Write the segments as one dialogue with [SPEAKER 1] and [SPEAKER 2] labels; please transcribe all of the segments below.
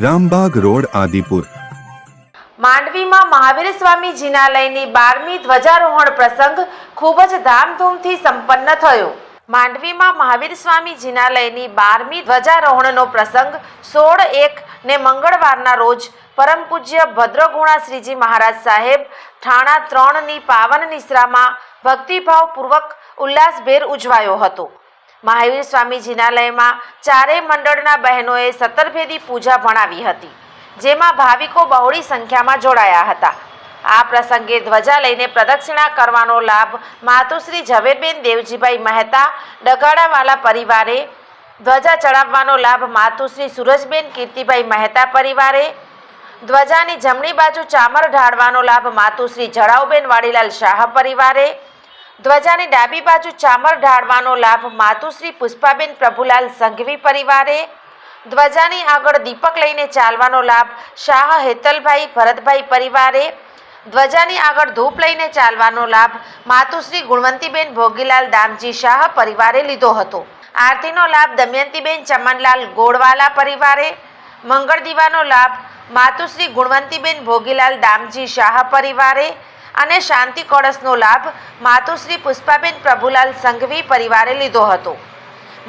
[SPEAKER 1] Rambagh road, Adipur.
[SPEAKER 2] માંડવીમાં મહાવીર સ્વામી જિનાલયની બારમી ધ્વજારોહણ પ્રસંગ ખૂબ જ ધામધૂમથી સંપન્ન થયો. માંડવીમાં મહાવીર સ્વામી જિનાલયની બારમી ધ્વજારોહણનો પ્રસંગ સોળ એક ને મંગળવારના રોજ પરમ પૂજ્ય ભદ્રગુણા શ્રીજી મહારાજ સાહેબ ઠાણા ત્રણની પાવન નિશ્રામાં ભક્તિભાવપૂર્વક ઉલ્લાસભેર ઉજવાયો હતો. મહાવીર સ્વામી જિનાલયમાં ચારેય મંડળના બહેનોએ સતરભેદી પૂજા ભણાવી હતી, જેમાં ભાવિકો બહોળી સંખ્યામાં જોડાયા હતા. આ પ્રસંગે ધ્વજા લઈને પ્રદક્ષિણા કરવાનો લાભ માતુશ્રી ઝવેરબેન દેવજીભાઈ મહેતા, ડગાડાવાલા પરિવારે ધ્વજા ચડાવવાનો લાભ માતુશ્રી સુરજબેન કીર્તિભાઈ મહેતા પરિવારે, ધ્વજાની જમણી બાજુ ચામર ઢાળવાનો લાભ માતુશ્રી જળાવબેન વાડીલાલ શાહ પરિવારે ધ્વજાની ડાબી બાજુ ચામર ઢાળવાનો લાભ માતુશ્રી પુષ્પાબેન પ્રભુલાલ સંઘવી પરિવારે, ધ્વજાની આગળ દીપક લઈને ચાલવાનો લાભ શાહ હેતલભાઈ ભરતભાઈ પરિવારે, ધ્વજાની આગળ ધૂપ લઈને ચાલવાનો લાભ માતુશ્રી ગુણવંતીબેન ભોગીલાલ દામજી શાહ પરિવારે લીધો હતો. આરતીનો લાભ દમયંતીબેન ચમનલાલ ગોળવાલા પરિવારે, મંગળ દીવાનો લાભ માતુશ્રી ગુણવંતીબેન ભોગીલાલ દામજી શાહ પરિવારે અને શાંતિ કળશનો લાભ માતુશ્રી પુષ્પાબેન પ્રભુલાલ સંઘવી પરિવારે લીધો હતો.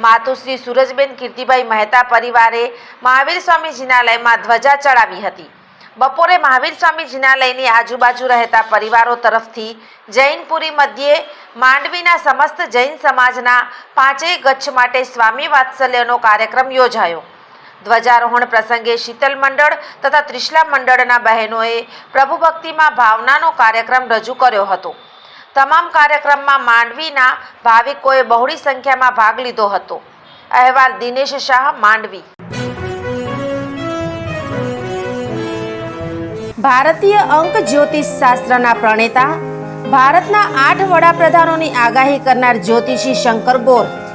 [SPEAKER 2] માતુશ્રી સૂરજબેન કીર્તિભાઈ મહેતા પરિવારે મહાવીર સ્વામી જિનાલયમાં ધ્વજા ચડાવી હતી. બપોરે મહાવીર સ્વામી જિનાલયની આજુબાજુ રહેતા પરિવારો તરફથી જૈનપુરી મધ્યે માંડવીના સમસ્ત જૈન સમાજના પાંચેય ગચ્છ માટે સ્વામી વાત્સલ્યનો કાર્યક્રમ યોજાયો. ધ્વજારોહણ પ્રસંગે શીતલ મંડળ તથા ત્રિશલા મંડળના બહેનોએ પ્રભુ ભક્તિમાં ભાવનાનો કાર્યક્રમ રજૂ કર્યો હતો. તમામ કાર્યક્રમમાં માંડવીના ભાવિકોએ બહોળી સંખ્યામાં ભાગ લીધો હતો. અહેવાલ દિનેશ શાહ, માંડવી. ભારતીય અંક જ્યોતિષ શાસ્ત્રના પ્રણેતા, ભારતના આઠ વડાપ્રધાનોની આગાહી કરનાર જ્યોતિષી શંકર ગોર